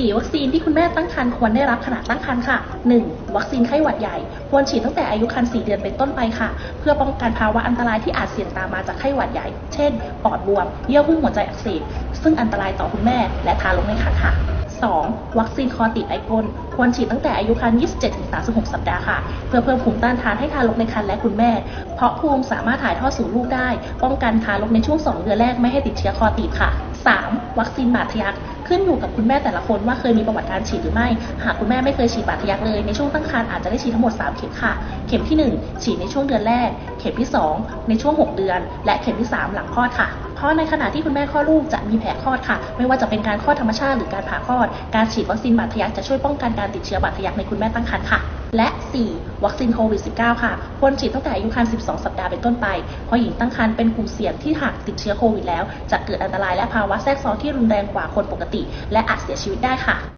4 วัคซีนที่คุณแม่ตั้งครรภ์ควรได้รับขณะตั้งครรภ์ค่ะ 1. วัคซีนไข้หวัดใหญ่ ควรฉีดตั้งแต่อายุครรภ์4เดือนเป็นต้นไปค่ะ เพื่อป้องกันภาวะอันตรายที่อาจเสี่ยงตามมาจากไข้หวัดใหญ่ เช่น ปอดบวม เยื่อหุ้มหัวใจอักเสบ ซึ่งอันตรายต่อคุณแม่และทารกในครรภ์ค่ะ 2. วัคซีนคอติดไอกลควรฉีดตั้งแต่อายุครรภ์27-36 สัปดาห์ค่ะ เพื่อเพิ่มภูมิต้านทานให้ทารกในครรภ์และคุณแม่ เพราะภูมิสามารถถ่ายทอดสู่ลูกได้ ป้องกันทารกในช่วง 2 เดือนแรกไม่ให้ติดเชื้อคอติดค่ะ 3. วัคซีนบาดทะยัก ขึ้นอยู่กับคุณแม่แต่ละคนว่าเคยมีประวัติการฉีดหรือไม่ หากคุณแม่ไม่เคยฉีดบาดทะยักเลยในช่วงตั้งครรภ์อาจจะได้ฉีดทั้งหมด 3 เข็มค่ะ เข็มที่ 1 ฉีดในช่วงเดือนแรก เข็มที่ 2 ในช่วง 6 เดือน และเข็มที่ 3 หลังคลอดค่ะ เพราะในขณะที่คุณแม่คลอดลูกจะมีแผลคลอดค่ะ ไม่ว่าจะเป็นการคลอดธรรมชาติหรือการผ่าคลอด การฉีดวัคซีนบาดทะยักจะช่วยป้องกันการติดเชื้อบาดทะยักในคุณแม่ตั้งครรภ์ค่ะ และ 4. วัคซีนโควิด -19 ค่ะ ควรฉีดตั้งแต่อายุครรภ์ 12 สัปดาห์เป็นต้นไป เพราะหญิงตั้งครรภ์เป็นกลุ่มเสี่ยงที่หากติดเชื้อโควิดแล้ว จะเกิดอันตรายและภาวะแทรกซ้อนที่รุนแรงกว่าคนปกติ และอาจเสียชีวิตได้ค่ะ